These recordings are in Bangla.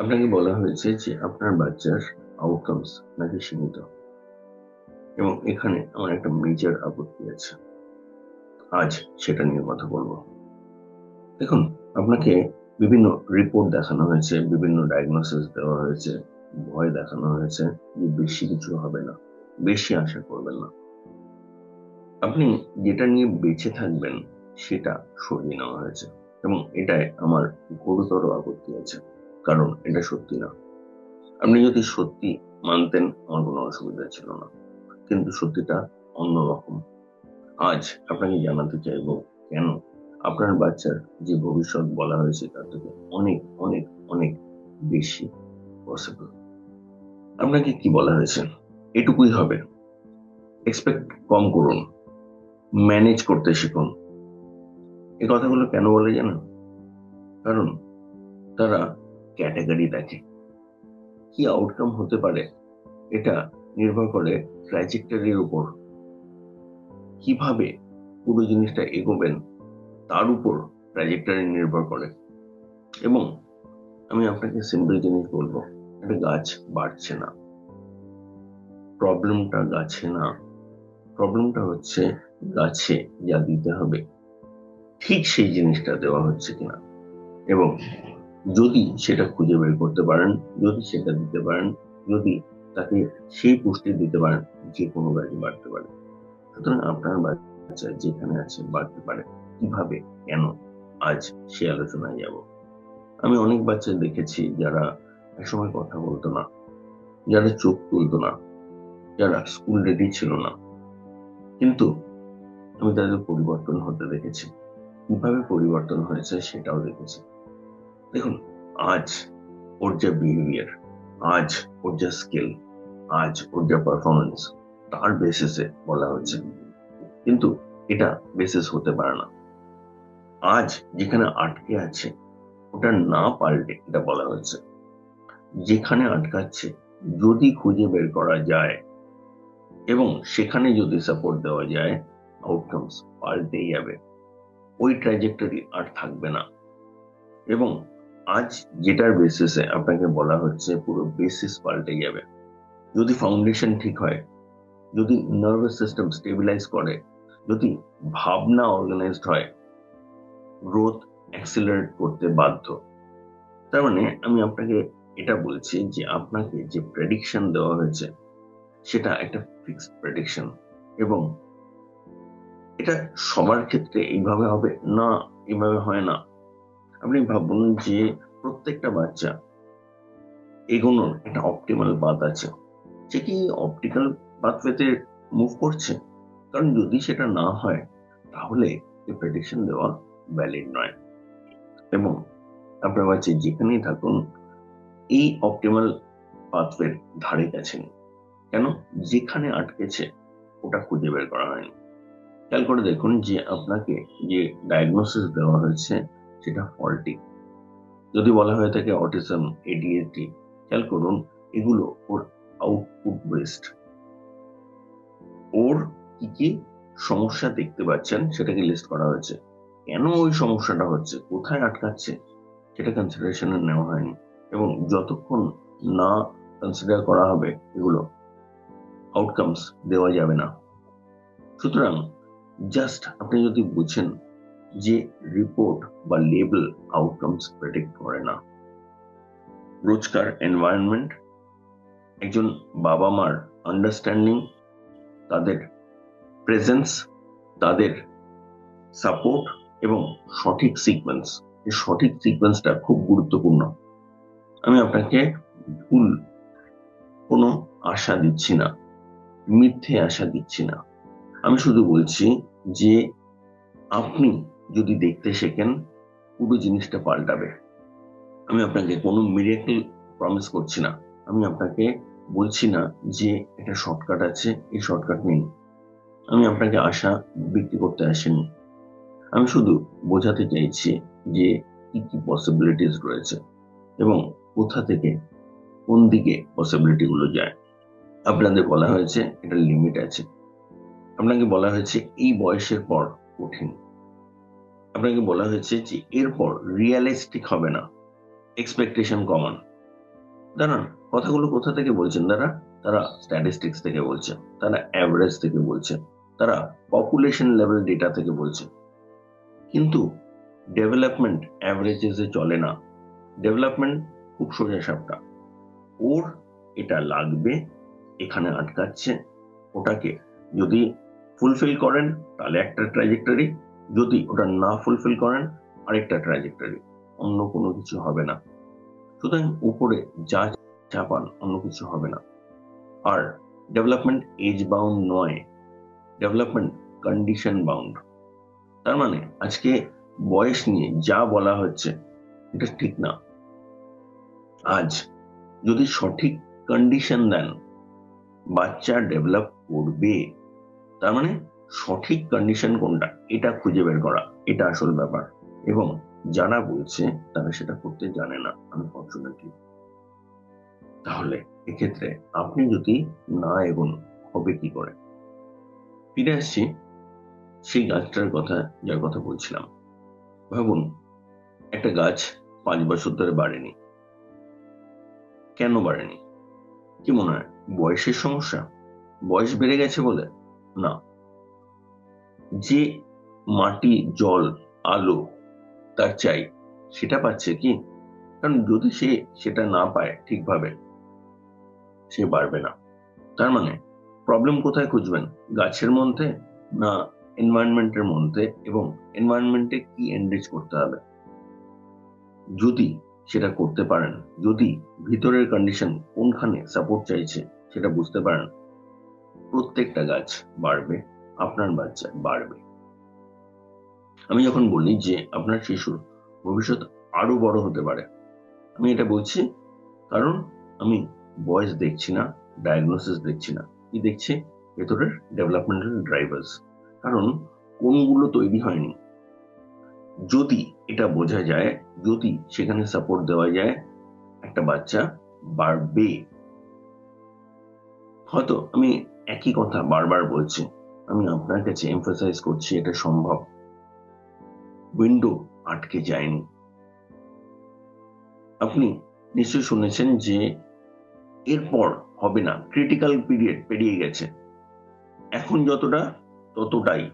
আপনাকে বলা হয়েছে যে আপনার বাচ্চার আউটকামস নাকি সীমিত। এবং এখানে আমার একটা মেজর আপত্তি আছে। আজ সেটা নিয়ে কথা বলব। দেখুন, আপনাকে বিভিন্ন রিপোর্ট দেখানো হয়েছে, বিভিন্ন ডায়াগনোসিস দেওয়া হয়েছে, ভয় দেখানো হয়েছে যে বেশি কিছু হবে না, বেশি আশা করবেন না। আপনি যেটা নিয়ে বেঁচে থাকবেন, সেটা সরিয়ে নেওয়া হয়েছে। এবং এটাই আমার গুরুতর আপত্তি আছে। কারণ এটা সত্যি না। আপনি যদি সত্যি মানতেন, আমার কোনো অসুবিধা ছিল না। কিন্তু সত্যিটা অন্যরকম আজ আপনাকে জানাতে চাইব, কেন? আপনার বাচ্চার যে ভবিষ্যৎ বলা হয়েছে, তার থেকে অনেক অনেক অনেক বেশি পসিবল আপনাকে কি বলা হয়েছে? এটুকুই হবে। এক্সপেক্ট কম করুন। ম্যানেজ করতে শিখুন। এই কথাগুলো কেন বলে জানেন? কারণ তারা ক্যাটাগরি দেখে। কি আউটকাম হতে পারে, এটা নির্ভর করে ট্র্যাজেক্টরির উপর। কীভাবে পুরো জিনিসটা এগোবেন, তার উপর ট্র্যাজেক্টরি নির্ভর করে। এবং আমি আপনাকে সিম্পল জিনিস বলব, একটা গাছ বাড়ছে না। প্রবলেমটা গাছে না। প্রবলেমটা হচ্ছে গাছে যা দিতে হবে। ঠিক সেই জিনিসটা দেওয়া হচ্ছে কিনা। এবং যদি সেটা খুঁজে বের করতে পারেন, যদি সেটা দিতে পারেন, যদি তাকে সেই পুষ্টি দিতে পারেন, যে কোনো গাড়ি বাড়তে পারে। সুতরাং আপনার বাচ্চা যেখানে আছে বাড়তে পারে। কীভাবে? কেন? আজ সে আলোচনায় যাব। আমি অনেক বাচ্চা দেখেছি যারা একসময় কথা বলতো না যারা চোখ তুলতো না, যারা স্কুল রেডি ছিল না। কিন্তু আমি তাদের পরিবর্তন হতে দেখেছি। কীভাবে পরিবর্তন হয়েছে সেটাও দেখেছি। দেখুন, আজ ওর যা বিহেভিয়ার আজ ওর যা স্কিল আজ ওর যা পারফরমেন্স তার বেসিসে বলা হচ্ছে কিন্তু এটা বেসিস হতে পারে না। আজ যেখানে আটকে আছে, ওটা না পাল্টে এটা বলা হচ্ছে যেখানে আটকাচ্ছে, যদি খুঁজে বের করা যায় এবং সেখানে যদি সাপোর্ট দেওয়া যায় আউটকামস পাল্টেই যাবে। ওই ট্র্যাজেক্টরি আর থাকবে না। এবং আজ যেটার বেসিসে আপনাকে বলা হচ্ছে পুরো বেসিস পাল্টে যাবে। যদি ফাউন্ডেশন ঠিক হয়, যদি নার্ভাস সিস্টেম স্টেবিলাইজ করে, যদি ভাবনা অর্গানাইজড হয় গ্রোথ অ্যাক্সিলারেট করতে বাধ্য। তার মানে আমি আপনাকে এটা বলছি যে আপনাকে যে প্রেডিকশন দেওয়া হয়েছে, সেটা একটা ফিক্সড প্রেডিকশন এবং এটা সবার ক্ষেত্রে এইভাবে হবে? না, এইভাবে হয় না। আপনি ভাবুন যে প্রত্যেকটা বাচ্চা এগোনোর একটা অপটিমাল পাথ আছে। সে কি অপটিক্যাল পাথওয়েতে মুভ করছে? কারণ যদি সেটা না হয়, তাহলে এই প্রেডিকশন দেওয়া ভ্যালিড নয়। এবং আপনার বাচ্চা যেখানেই থাকুন, এই অপটিমাল পাথওয়ের ধারে কাছে নেই কেন? যেখানে আটকেছে, ওটা খুঁজে বের করা হয়নি। খেয়াল করে দেখুন যে আপনাকে যে ডায়াগনোসিস দেওয়া হয়েছে সেটা ফল্টি যদি বলা হয়ে থাকে অটিজম এডিএটি খেয়াল করুন, এগুলো ওর আউটপুট বেসড ওর কি কি সমস্যা দেখতে পাচ্ছেন সেটাকে লিস্ট করা হয়েছে। কেন ওই সমস্যাটা হচ্ছে? কোথায় আটকাচ্ছে? সেটা কনসিডারেশনে নেওয়া হয়নি। এবং যতক্ষণ না কনসিডার করা হবে, এগুলো আউটকামস দেওয়া যাবে না। সুতরাং জাস্ট আপনি যদি বুঝেন যে রিপোর্ট বা লেবেল আউটকামস প্রেডিক্ট করে না। রোজকার এনভায়রনমেন্ট একজন বাবা মার আন্ডারস্ট্যান্ডিং তাদের প্রেজেন্স তাদের সাপোর্ট এবং সঠিক সিকোয়েন্স এই সঠিক সিকোয়েন্সটা খুব গুরুত্বপূর্ণ। আমি আপনাকে ভুল কোনো আশা দিচ্ছি না, মিথ্যে আশা দিচ্ছি না। আমি শুধু বলছি যে আপনি যদি দেখতে শেখেন, পুরো জিনিসটা পাল্টাবে। আমি আপনাকে কোনো মিরেকল প্রমিস করছি না। আমি আপনাকে বলছি না যে একটা শর্টকাট আছে, এই শর্টকাট নেই। আমি আপনাকে আশা বিক্রি করতে আসিনি। আমি শুধু বোঝাতে চাইছি যে কি কি পসিবিলিটিস রয়েছে এবং কোথা থেকে কোন দিকে পসিবিলিটি গুলো যায়। আপনাদের বলা হয়েছে এটা লিমিট আছে। আপনাকে বলা হয়েছে, এই বয়সের পর কঠিন। আপনাকে বলা হয়েছে যে এরপর রিয়ালিস্টিক হবে না। এক্সপেকটেশন কমান। দাঁড়ান, কথাগুলো কোথা থেকে বলছেন তারা? তারা স্ট্যাটিস্টিক্স থেকে বলছে তারা অ্যাভারেজ থেকে বলছে তারা পপুলেশন লেভেল ডেটা থেকে বলছে কিন্তু ডেভেলপমেন্ট অ্যাভারেজেসে চলে না। ডেভেলপমেন্ট খুব সোজা সাপটা। ওর এটা লাগবে, এখানে আটকাচ্ছে, ওটাকে যদি ফুলফিল করেন, তাহলে একটা ট্র্যাজেক্টরি যদি ওটা না ফুলফিল করেন, আরেকটা ট্র্যাজেক্টরি অন্য কোনো কিছু হবে না। সুতরাং উপরে যা চাপান অন্য কিছু হবে না। আর ডেভেলপমেন্ট এজ বাউন্ড নয় ডেভেলপমেন্ট কন্ডিশন বাউন্ড তার মানে আজকে বয়স নিয়ে যা বলা হচ্ছে, এটা ঠিক না। আজ যদি সঠিক কন্ডিশন দেন, বাচ্চা ডেভেলপ করবে, তার মানে সঠিক কন্ডিশন কোনটা? এটা খুঁজে বের করা, এটা আসল ব্যাপার। এবং যারা বলছে, তারা সেটা করতে জানে না আনফর্চুনেটলি তাহলে এক্ষেত্রে আপনি যদি না এগোন, হবে কি করে? ফিরে আসছি সেই গাছটার কথা, যার কথা বলছিলাম। ভাবুন, একটা গাছ পাঁচ বছর ধরে বাড়েনি। কেন বাড়েনি? কি মনে হয়? বয়সের সমস্যা? বয়স বেড়ে গেছে বলে? না। যে মাটি, জল, আলো তার চাই, সেটা পাচ্ছে কি? কারণ যদি সে সেটা না পায় ঠিকভাবে, সে বাড়বে না। তার মানে প্রবলেম কোথায় খুঁজবেন? গাছের মধ্যে না এনভায়রনমেন্টের মধ্যে? এবং এনভায়রনমেন্টে কি এনরিচ করতে হবে? যদি সেটা করতে পারেন, যদি ভিতরের কন্ডিশন কোনখানে সাপোর্ট চাইছে সেটা বুঝতে পারেন, প্রত্যেকটা গাছ বাড়বে। আপনার বাচ্চা বাড়বে। আমি যখন বলি যে আপনার শিশুর ভবিষ্যৎ আরও বড় হতে পারে, আমি এটা বলছি কারণ আমি বয়স দেখছি না ডায়াগনোসিস দেখছি না, কি দেখছি? ভেতরের ডেভেলপমেন্টাল ড্রাইভার্স কারণ কোনগুলো তৈরি হয়নি। যদি এটা বোঝা যায়, যদি সেখানে সাপোর্ট দেওয়া যায়, একটা বাচ্চা বাড়বে। হয়তো আমি একই কথা বারবার বলছি। আমি আপনার কাছে এমফাসাইজ করছি, এটা সম্ভব। উইন্ডো আটকে যায়নি। আপনি নিশ্চয় শুনেছেন যে এরপর হবে না ক্রিটিক্যাল পিরিয়ড পেরিয়ে গেছে। এখন যতটা, ততটাই।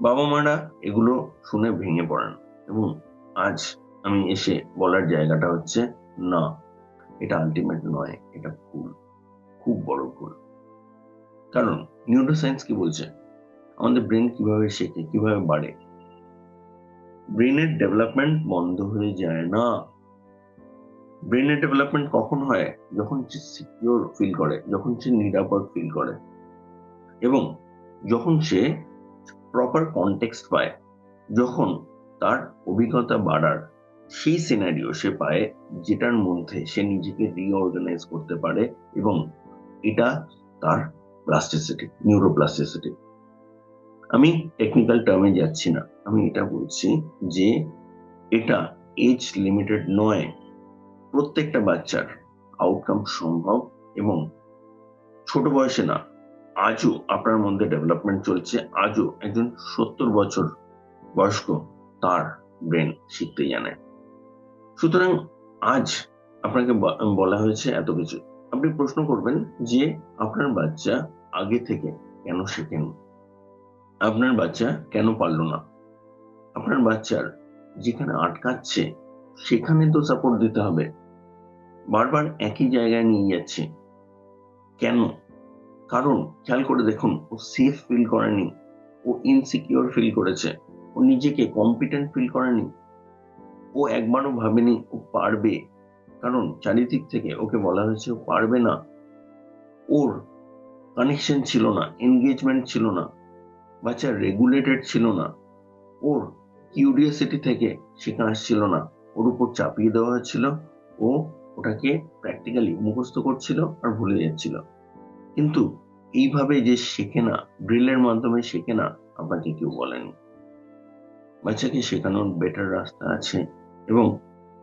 বাবা মারা এগুলো শুনে ভেঙে পড়েন এবং আজ আমি এসে বলার জায়গাটা হচ্ছে না। এটা আলটিমেট নয়, এটা ভুল, খুব বড় ভুল। কারণ নিউরোসায়েন্স কি বলছে? আমাদের ব্রেন কীভাবে শেখে, কীভাবে বাড়ে? ব্রেনের ডেভেলপমেন্ট বন্ধ হয়ে যায় না। ব্রেনের ডেভেলপমেন্ট কখন হয়? যখন সে সিকিউর ফিল করে, যখন সে নিরাপদ ফিল করে। এবং যখন সে প্রপার কনটেক্সট পায়, যখন তার অভিজ্ঞতা বাড়ার সেই সিনারিও সে পায়, যেটার মধ্যে সে নিজেকে রিঅর্গানাইজ করতে পারে এবং এটা তার প্লাস্টিসিটি নিউরোপ্লাস্টিসিটি আমি টেকনিক্যাল টার্মে যাচ্ছি না। আমি এটা বলছি যে এটা এজ লিমিটেড নয়। প্রত্যেকটা বাচ্চার আউটকাম সম্ভব এবং ছোট বয়সে না, আজও আপনার মধ্যে ডেভেলপমেন্ট চলছে, আজও একজন সত্তর বছর বয়স্ক তার ব্রেন শিখতে জানে। সুতরাং আজ আপনাকে বলা হয়েছে এত কিছু। আপনি প্রশ্ন করবেন যে আপনার বাচ্চা আগে থেকে কেন শেখেন? আপনার বাচ্চা কেন পারল না? আপনার বাচ্চার যেখানে আটকাচ্ছে, সেখানে তো সাপোর্ট দিতে হবে। বারবার একই জায়গায় নিয়ে যাচ্ছে। কেন? কারণ খেয়াল করে দেখুন, ও সেফ ফিল করেনি, ও ইনসিকিউর ফিল করেছে, ও নিজেকে কম্পিটেন্ট ফিল করেনি। ও একবারও ভাবেনি ও পারবে। কারণ চারিদিক থেকে ওকে বলা হয়েছে পারবে না। ওর কানেকশন ছিল না এনগেজমেন্ট ছিল না, বাচ্চা রেগুলেটেড ছিল না। ওর কিউরিয়াসিটি থেকে শেখা আসছিল না। ওর উপর চাপিয়ে দেওয়া হয়েছিল। ও ওটাকে প্র্যাকটিক্যালি মুখস্থ করছিল আর ভুলে যাচ্ছিল। কিন্তু এইভাবে যে শেখে না ড্রিলের মাধ্যমে শেখে না আপনাকে কেউ বলেনি। বাচ্চাকে শেখানোর বেটার রাস্তা আছে। এবং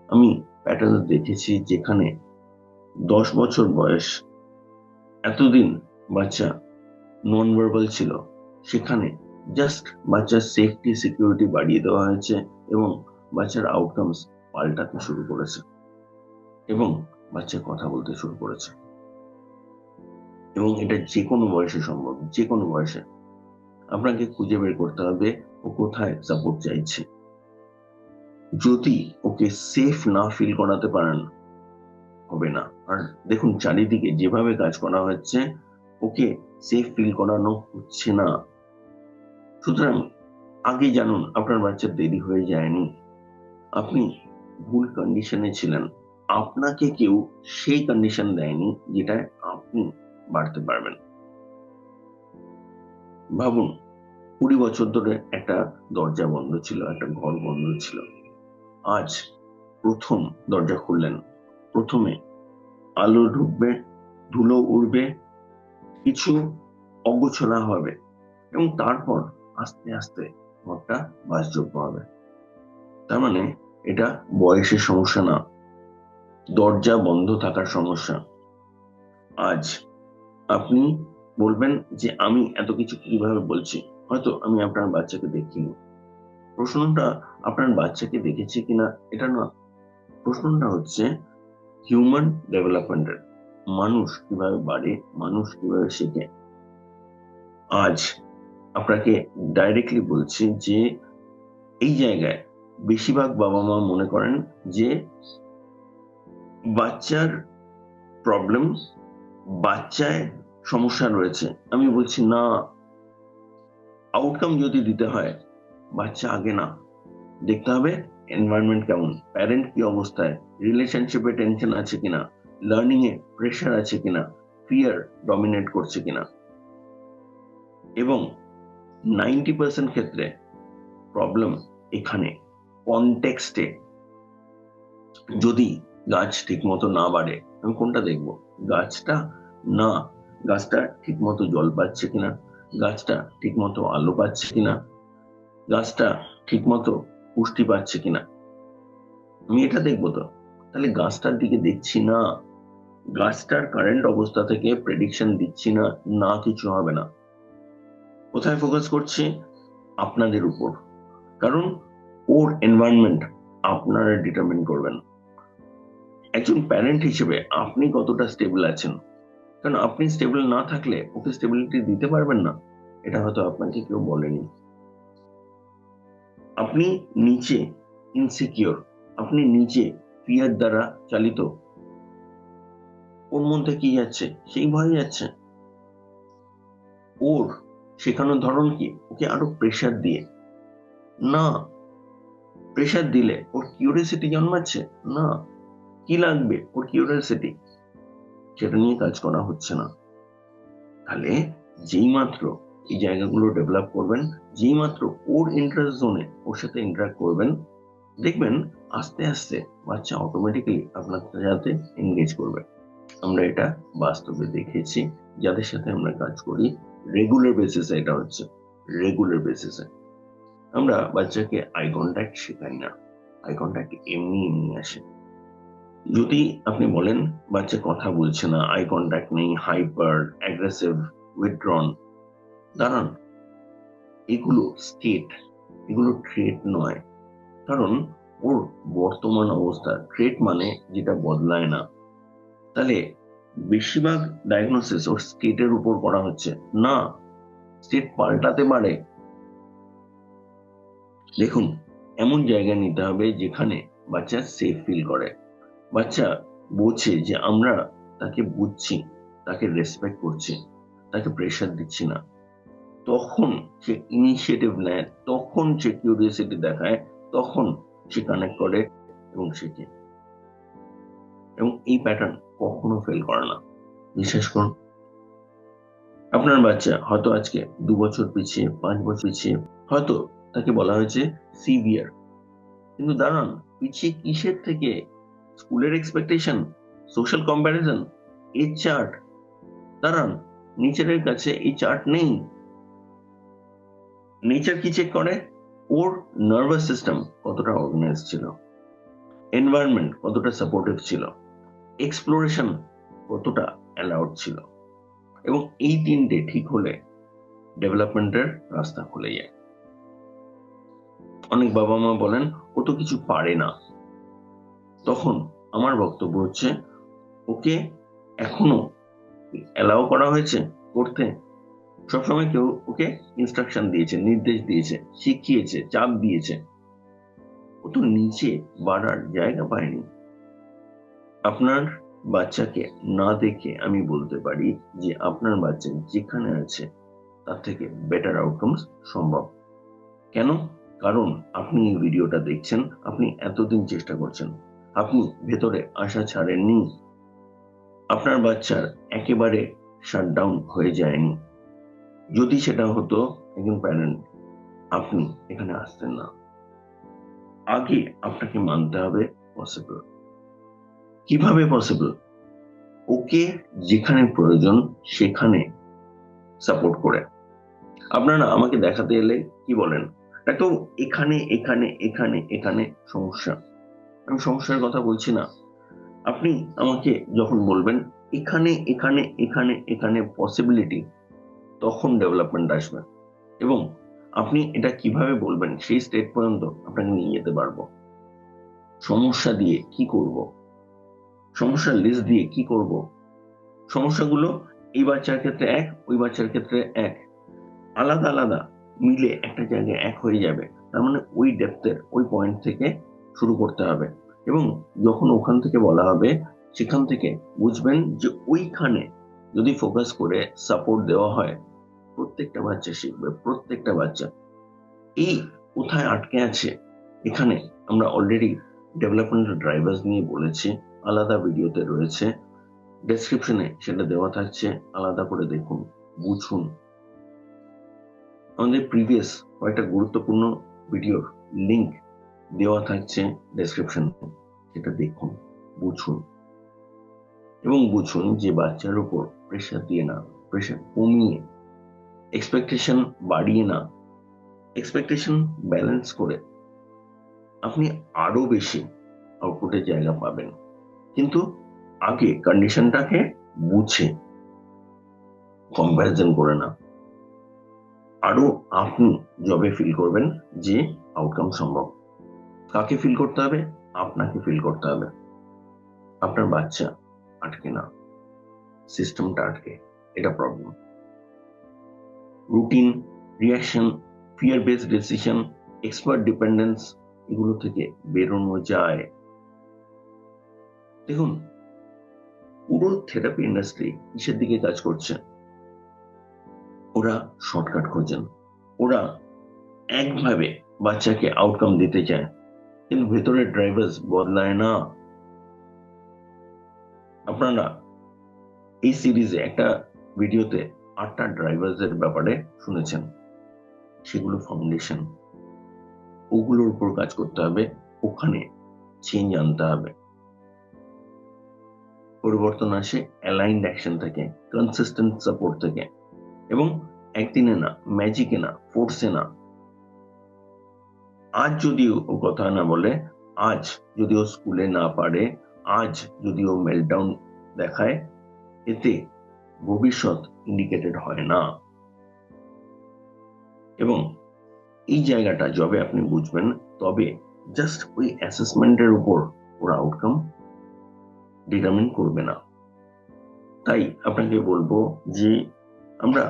আমি প্যাটার্ন দেখেছি যেখানে দশ বছর বয়স, এতদিন বাচ্চা নন ভার্বাল ছিল। সেখানে জাস্ট বাচ্চার সেফটি সিকিউরিটি বাড়িয়ে দেওয়া হয়েছে এবং বাচ্চার আউটকামস পাল্টাতে শুরু করেছে এবং বাচ্চা কথা বলতে শুরু করেছে। এবং এটা যে কোনো বয়সে সম্ভব যে কোনো বয়সে। আপনাকে খুঁজে বের করতে হবে ও কোথায় সাপোর্ট চাইছে। যদি ওকে সেফ না ফিল করাতে পারেন, হবে না। আর দেখুন, চারিদিকে যেভাবে কাজ করা হচ্ছে, ওকে সেফ ফিল করানো হচ্ছে না। সুতরাং আগে জানুন, আপনার বাচ্চার দেরি হয়ে যায়নি। আপনি ভুল কন্ডিশনে ছিলেন। আপনাকে কেউ সেই কন্ডিশন দেয়নি যেটা আপনি বাড়তে পারবেন। ভাবুন, কুড়ি বছর ধরে একটা দরজা বন্ধ ছিল, একটা ঘর বন্ধ ছিল। আজ প্রথম দরজা খুললেন। প্রথমে আলো ঢুকবে, ধুলো উড়বে, কিছু অগোছলা হবে এবং তারপর আস্তে আস্তে ঘরটা বাসযোগ্য হবে। তার মানে এটা বয়সের সমস্যা না, দরজা বন্ধ থাকার সমস্যা। আজ আপনি বলবেন যে আমি এত কিছু কীভাবে বলছি? হয়তো আমি আপনার বাচ্চাকে দেখিনি। প্রশ্নটা আপনার বাচ্চাকে দেখেছি কিনা, এটা না। প্রশ্নটা হচ্ছে হিউম্যান ডেভেলপমেন্টের মানুষ কীভাবে বাড়ে, মানুষ কীভাবে শেখে। আজ আপনাকে ডাইরেক্টলি বলছি যে, এই জায়গায় বেশিরভাগ বাবা মা মনে করেন যে, বাচ্চার প্রবলেম বাচ্চায় সমস্যা রয়েছে। আমি বলছি না। আউটকাম যদি দিতে হয় বাচ্চা আগে না। দেখতে হবে এনভায়রনমেন্ট কেমন। প্যারেন্ট কি অবস্থায়? রিলেশনশিপে টেনশন আছে কিনা? লার্নিং এ প্রেশার আছে কিনা? ফিয়ার ডমিনেট করছে কিনা? এবং নাইনটি পার্সেন্ট ক্ষেত্রে প্রবলেম এখানে। কনটেক্সটে যদি গাছ ঠিক মতো না বাড়ে, আমি কোনটা দেখব? গাছটা না। গাছটা ঠিক মতো জল পাচ্ছে কিনা? গাছটা ঠিক মতো আলো পাচ্ছে কিনা? গাছটা ঠিক মতো পুষ্টি পাচ্ছে কিনা? আমি এটা দেখব তো। তাহলে গাছটার দিকে দেখছি না। গাছটার কারেন্ট অবস্থা থেকে প্রেডিকশন দিচ্ছি না না কিছু হবে না। কোথায় ফোকাস করছি? আপনাদের উপর। কারণ ওর এনভায়রনমেন্ট আপনারা ডিটারমিন করবেন। একজন প্যারেন্ট হিসেবে আপনি কতটা স্টেবল আছেন? কারণ আপনি স্টেবল না থাকলে ওকে স্টেবিলিটি দিতে পারবেন না। এটা হয়তো আপনাকে কেউ বলেনি। আপনি নিচে ইনসিকিওর আপনি নিচে ফিয়ার দ্বারা চালিত। ওর মধ্যে কি যাচ্ছে? সেই ভয় যাচ্ছে। ওর শেখানোর ধরন কি? ওকে আরও প্রেশার দিয়ে। না। প্রেশার দিলে ওর কিউরিয়াসিটি জন্মাচ্ছে? না। কি লাগবে ওর কিউরিয়াসিটি সেটা নিয়ে কাজ করা হচ্ছে না। তাহলে যেই মাত্র এই জায়গাগুলো ডেভেলপ করবেন, যেই মাত্র ওর ইন্টারেস্ট জোনে ওর সাথে ইন্টারাক্ট করবেন, দেখবেন আস্তে আস্তে বাচ্চা অটোমেটিক্যালি আপনার সাথে এনগেজ করবে। আমরা এটা বাস্তবে দেখেছি, যাদের সাথে আমরা কাজ করি রেগুলার বেসিসে এটা হচ্ছে রেগুলার বেসিসে আমরা বাচ্চাকে আই কন্ট্যাক্ট শেখাই না আই কন্ট্যাক্ট এমনি এমনি আসে। যদি আপনি বলেন, বাচ্চা কথা বলছে না আই কন্ট্যাক্ট নেই হাইপার অ্যাগ্রেসিভ উইথড্রন দাঁড়ান। এগুলো স্টেট এগুলো ট্রেট নয়। কারণ ওর বর্তমান অবস্থা ট্রেট মানে যেটা বদলায় না। তাহলে বেশিরভাগ ডায়াগনোসিস ওর স্টেটের উপর করা হচ্ছে। না স্টেট পাল্টাতে পারে। দেখুন, এমন জায়গা নিতে হবে যেখানে বাচ্চা সেফ ফিল করে। বাচ্চা বোঝে যে আমরা তাকে বুঝছি, তাকে রেসপেক্ট করছি, তাকে প্রেশার দিচ্ছি না। তখন সে ইনিশিয়েটিভ নেয়, তখন সে কিউরিয়াসিটি দেখায়, তখন সে কানেক্ট করে এবং শেখে এবং এই প্যাটার্ন কখনো ফেল করে না। বিশ্বাস করুন, আপনার বাচ্চা হয়তো আজকে দু বছর পিছিয়ে, পাঁচ বছর পিছিয়ে, হয়তো তাকে বলা হয়েছে সিভিয়ার কিন্তু দাঁড়ান, পিছিয়ে কিসের থেকে? স্কুলের এক্সপেকটেশন সোশ্যাল কম্প্যারিজন এই চার্ট দাঁড়ান, নিচের কাছে এই চার্ট নেই। নেচার কি চেক করে? ওর নার্ভাস সিস্টেম কতটা অর্গানাইজ ছিল? এনভায়রনমেন্ট কতটা সাপোর্টিভ ছিল? এক্সপ্লোরেশন কতটা অ্যালাউড ছিল? এবং এই তিনটে ঠিক হলে ডেভেলপমেন্টের রাস্তা খুলে যায়। অনেক বাবা মা বলেন, ও তো কিছু পারে না। তখন আমার বক্তব্য হচ্ছে, ওকে এখনও অ্যালাউ করা হয়েছে, করতে? সবসময় কেউ ওকে ইনস্ট্রাকশন দিয়েছে, নির্দেশ দিয়েছে, শিখিয়েছে, চাপ দিয়েছে। ও তো নিচে বাড়ার জায়গা পায়নি। আপনার বাচ্চাকে না দেখে আমি বলতে পারি যে আপনার বাচ্চা যেখানে আছে, তার থেকে বেটার আউটকামস সম্ভব। কেন? কারণ আপনি এই ভিডিওটা দেখছেন, আপনি এতদিন চেষ্টা করছেন। আপনি ভেতরে আশা ছাড়েননি। আপনার বাচ্চার একেবারে শাটডাউন হয়ে যায়নি। যদি সেটা হতো, একজন প্যারেন্ট আপনি এখানে আসতেন না। আগে আপনাকে মানতে হবে পসিবল কীভাবে পসিবল ওকে যেখানে প্রয়োজন, সেখানে সাপোর্ট করে। আপনারা আমাকে দেখাতে এলে কি বলেন? তো এখানে এখানে এখানে এখানে সমস্যা। আমি সমস্যার কথা বলছি না। আপনি আমাকে যখন বলবেন, এখানে এখানে এখানে এখানে পসিবিলিটি তখন ডেভেলপমেন্ট আসবে। এবং আপনি এটা কীভাবে বলবেন সেই স্টেট পর্যন্ত আপনাকে নিয়ে যেতে পারব। সমস্যা দিয়ে কি করব? সমস্যার লিস্ট দিয়ে কি করব? সমস্যাগুলো এই বাচ্চার ক্ষেত্রে এক, ওই বাচ্চার ক্ষেত্রে এক। আলাদা আলাদা মিলে একটা জায়গায় এক হয়ে যাবে। তার মানে ওই ডেপথের ওই পয়েন্ট থেকে শুরু করতে হবে। এবং যখন ওখান থেকে বলা হবে, সেখান থেকে বুঝবেন যে ওইখানে যদি ফোকাস করে সাপোর্ট দেওয়া হয় প্রত্যেকটা বাচ্চা শিখবে, প্রত্যেকটা বাচ্চা। এই কোথায় আটকে আছে? এখানে আমরা অলরেডি ডেভেলপমেন্ট ড্রাইভার্স নিয়ে বলেছি, আলাদা ভিডিওতে রয়েছে। ডেসক্রিপশনে সেটা দেওয়া থাকছে, আলাদা করে দেখুন, বুঝুন। আমাদের প্রিভিয়াস কয়েকটা গুরুত্বপূর্ণ ভিডিওর লিংক দেওয়া থাকছে ডেসক্রিপশনে সেটা দেখুন, বুঝুন। এবং বুঝুন যে বাচ্চার উপর প্রেশার দিয়ে না প্রেশার কমিয়ে এক্সপেকটেশন বাড়িয়ে না। এক্সপেকটেশন ব্যালেন্স করে আপনি আরও বেশি আউটপুটের জায়গা পাবেন। কিন্তু আগে কন্ডিশনটাকে বুঝে কম্পারিজন করে না। আরও আপনি জবে ফিল করবেন যে আউটকাম সম্ভব। কাকে ফিল করতে হবে? আপনাকে ফিল করতে হবে। আপনার বাচ্চা আটকে না। সিস্টেমটা আটকে। এটা problem routine reaction fear based decision expert dependence এগুলো থেকে বেরোনো যায়। দেখুন, পুরো থেরাপি ইন্ডাস্ট্রি কিসের দিকে কাজ করছে। ওরা শর্টকাট খোঁজেন। ওরা একভাবে বাচ্চাকে আউটকাম দিতে চায়। কিন্তু ভেতরের ড্রাইভার্স বদলায় না। আপনারা এই সিরিজে একটা ভিডিওতে আটটা ড্রাইভার্সের ব্যাপারে শুনেছেন। সেগুলো ফাউন্ডেশন ওগুলোর উপর কাজ করতে হবে। ওখানে চেঞ্জ আনতে হবে। পরিবর্তন আসে অ্যালাইন্ড অ্যাকশন থেকে কনসিস্টেন্ট সাপোর্ট থেকে। এবং একদিনে না ম্যাজিকে না ফোর্সে না। আজ যদি ও কথা না বলে, আজ যদি ও স্কুলে না পারে, আজ যদি ও মেলডাউন দেখায়, এতে ভবিষ্যৎ ইন্ডিকেটেড হয় না। এবং এই জায়গাটা যবে আপনি বুঝবেন, তবে জাস্ট ওই অ্যাসেসমেন্টের উপর ওর আউটকাম ডিটারমিন করবে না। তাই আপনাকে বলব যে আমরা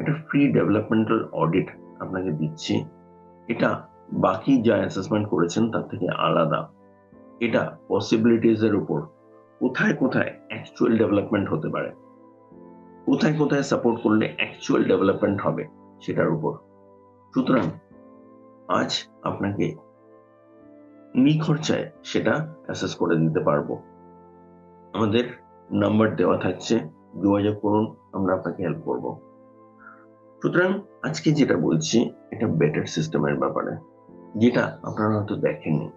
একটা ফ্রি ডেভেলপমেন্টাল অডিট আপনাকে দিচ্ছি। এটা বাকি যা অ্যাসেসমেন্ট করেছেন তার থেকে আলাদা। এটা পসিবিলিটিস এর উপর। কোথায় কোথায় অ্যাকচুয়াল ডেভেলপমেন্ট হতে পারে? কোথায় কোথায় সাপোর্ট করলে অ্যাকচুয়াল ডেভেলপমেন্ট হবে সেটার উপর? সুতরাং আজ আপনাকে নিখরচায় সেটা অ্যাসেস করে দিতে পারব? আমাদের নাম্বার দেওয়া থাকছে, যোগাযোগ করুন, আমরা আপনাকে হেল্প করব। সুতরাং আজকে যেটা বলছি, এটা বেটার সিস্টেমের ব্যাপারে। যেটা আপনারা হয়তো দেখেননি,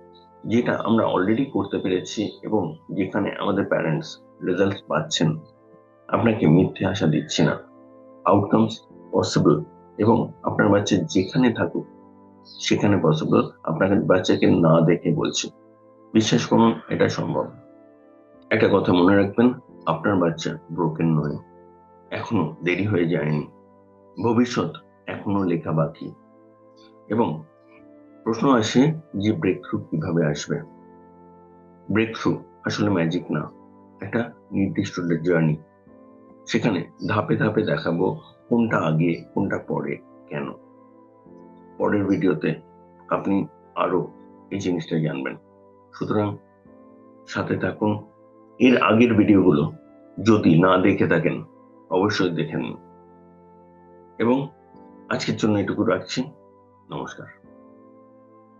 যেটা আমরা অলরেডি করতে পেরেছি এবং যেখানে আমাদের প্যারেন্টস রেজাল্ট পাচ্ছেন। আপনাকে মিথ্যে আশা দিচ্ছি না। আউটকামস পসিবল এবং আপনার বাচ্চা যেখানে থাকুক, সেখানে পসিবল আপনার বাচ্চাকে না দেখে বলছি। বিশ্বাস করুন, এটা সম্ভব। একটা কথা মনে রাখবেন, আপনার বাচ্চা ব্রোকেন নয়। এখনও দেরি হয়ে যায়নি। ভবিষ্যৎ এখনও লেখা বাকি। এবং প্রশ্ন আসে যে ব্রেক থ্রু কীভাবে আসবে? ব্রেক থ্রু আসলে ম্যাজিক না। একটা নির্দিষ্ট জার্নি সেখানে ধাপে ধাপে দেখাবো কোনটা আগে, কোনটা পরে, কেন। পরের ভিডিওতে আপনি আরও এই জিনিসটা জানবেন। সুতরাং সাথে থাকুন। এর আগের ভিডিওগুলো যদি না দেখে থাকেন, অবশ্যই দেখে নিন। এবং আজকের জন্য এটুকু রাখছি। নমস্কার।